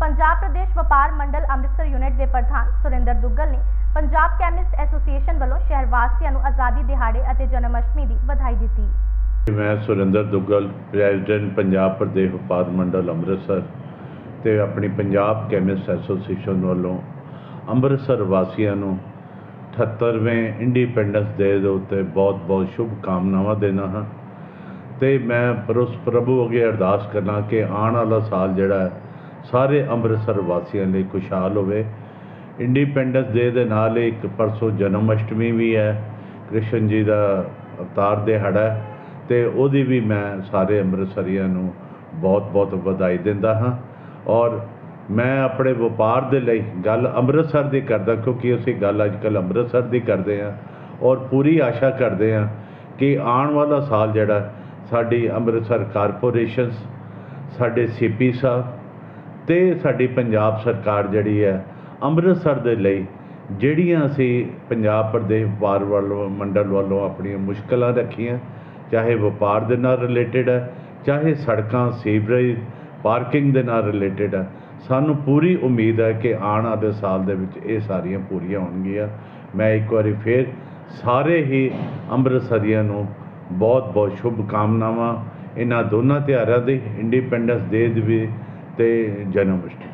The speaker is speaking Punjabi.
ਪੰਜਾਬ ਪ੍ਰਦੇਸ਼ ਵਪਾਰ ਮੰਡਲ ਅੰਮ੍ਰਿਤਸਰ ਯੂਨਿਟ ਦੇ ਪ੍ਰਧਾਨ ਸੁਰਿੰਦਰ ਦੁੱਗਲ ਨੇ ਪੰਜਾਬ ਕੈਮਿਸਟ ਐਸੋਸੀਏਸ਼ਨ ਵੱਲੋਂ ਸ਼ਹਿਰ ਵਾਸੀਆਂ ਨੂੰ ਆਜ਼ਾਦੀ ਦਿਹਾੜੇ ਅਤੇ ਜਨਮ ਅਸ਼ਟਮੀ ਦੀ ਵਧਾਈ ਦਿੱਤੀ। ਮੈਂ ਸੁਰਿੰਦਰ ਦੁੱਗਲ, ਪ੍ਰੈਜ਼ੀਡੈਂਟ ਪੰਜਾਬ ਪ੍ਰਦੇਸ਼ ਵਪਾਰ ਮੰਡਲ ਅੰਮ੍ਰਿਤਸਰ ਤੇ ਆਪਣੀ ਪੰਜਾਬ ਕੈਮਿਸਟ ਐਸੋਸੀਏਸ਼ਨ ਵੱਲੋਂ ਅੰਮ੍ਰਿਤਸਰ ਵਾਸੀਆਂ ਨੂੰ 78ਵੇਂ ਇੰਡੀਪੈਂਡੈਂਸ ਡੇ ਦੇ ਉੱਤੇ ਬਹੁਤ-ਬਹੁਤ ਸ਼ੁਭ ਕਾਮਨਾਵਾਂ ਦੇਣਾ ਹਾਂ ਤੇ ਮੈਂ ਪਰਸ ਪ੍ਰਭੂ ਅੱਗੇ ਅਰਦਾਸ ਕਰਨਾ ਕਿ ਆਉਣ ਵਾਲਾ ਸਾਲ ਜਿਹੜਾ ਹੈ ਸਾਰੇ ਅੰਮ੍ਰਿਤਸਰ ਵਾਸੀਆਂ ਲਈ ਖੁਸ਼ਹਾਲ ਹੋਵੇ। ਇੰਡੀਪੈਂਡੈਂਸ ਡੇ ਦੇ ਨਾਲ ਹੀ ਇੱਕ ਪਰਸੋਂ ਜਨਮ ਅਸ਼ਟਮੀ ਵੀ ਹੈ। ਕ੍ਰਿਸ਼ਨ ਜੀ ਦਾ ਅਵਤਾਰ ਦਿਹਾੜਾ ਹੈ ਤੇ ਉਹਦੀ ਵੀ ਮੈਂ ਸਾਰੇ ਅੰਮ੍ਰਿਤਸਰੀਆਂ ਨੂੰ ਬਹੁਤ-ਬਹੁਤ ਵਧਾਈ ਦਿੰਦਾ ਹਾਂ। ਔਰ ਮੈਂ ਆਪਣੇ ਵਪਾਰ ਦੇ ਲਈ ਗੱਲ ਅੰਮ੍ਰਿਤਸਰ ਦੀ ਕਰਦਾ ਕਿਉਂਕਿ ਅਸੀਂ ਗੱਲ ਅੱਜ ਕੱਲ੍ਹ ਅੰਮ੍ਰਿਤਸਰ ਦੀ ਕਰਦੇ ਹਾਂ ਔਰ ਪੂਰੀ ਆਸ਼ਾ ਕਰਦੇ ਹਾਂ ਕਿ ਆਉਣ ਵਾਲਾ ਸਾਲ ਜਿਹੜਾ ਸਾਡੀ ਅੰਮ੍ਰਿਤਸਰ ਕਾਰਪੋਰੇਸ਼ਨਸ, ਸਾਡੇ ਸੀਪੀ ਸਾਹਿਬ ਤੇ ਸਾਡੀ ਪੰਜਾਬ ਸਰਕਾਰ ਜਿਹੜੀ ਹੈ ਅੰਮ੍ਰਿਤਸਰ ਦੇ ਲਈ ਜਿਹੜੀਆਂ ਅਸੀਂ ਪੰਜਾਬ ਪ੍ਰਦੇਸ਼ ਵਪਾਰ ਵੱਲੋਂ, ਮੰਡਲ ਵੱਲੋਂ ਆਪਣੀਆਂ ਮੁਸ਼ਕਲਾਂ ਰੱਖੀਆਂ, ਚਾਹੇ ਵਪਾਰ ਦੇ ਨਾਲ ਰਿਲੇਟਡ ਹੈ, ਚਾਹੇ ਸੜਕਾਂ, ਸੀਵਰੇਜ, ਪਾਰਕਿੰਗ ਦੇ ਨਾਲ ਰਿਲੇਟਡ ਹੈ, ਸਾਨੂੰ ਪੂਰੀ ਉਮੀਦ ਹੈ ਕਿ ਆਉਣ ਵਾਲੇ ਸਾਲ ਦੇ ਵਿੱਚ ਇਹ ਸਾਰੀਆਂ ਪੂਰੀਆਂ ਹੋਣਗੀਆਂ। ਮੈਂ ਇੱਕ ਵਾਰੀ ਫੇਰ ਸਾਰੇ ਹੀ ਅੰਮ੍ਰਿਤਸਰੀਆਂ ਨੂੰ ਬਹੁਤ ਬਹੁਤ ਸ਼ੁਭ ਕਾਮਨਾਵਾਂ ਇਹਨਾਂ ਦੋਨਾਂ ਤਿਉਹਾਰਾਂ ਦੀ ਇੰਡੀਪੈਂਡੈਂਸ ਡੇ ਦੀ ਵੀ ਤੇ ਜਨਮ ਅਸ਼ਟਮੀ।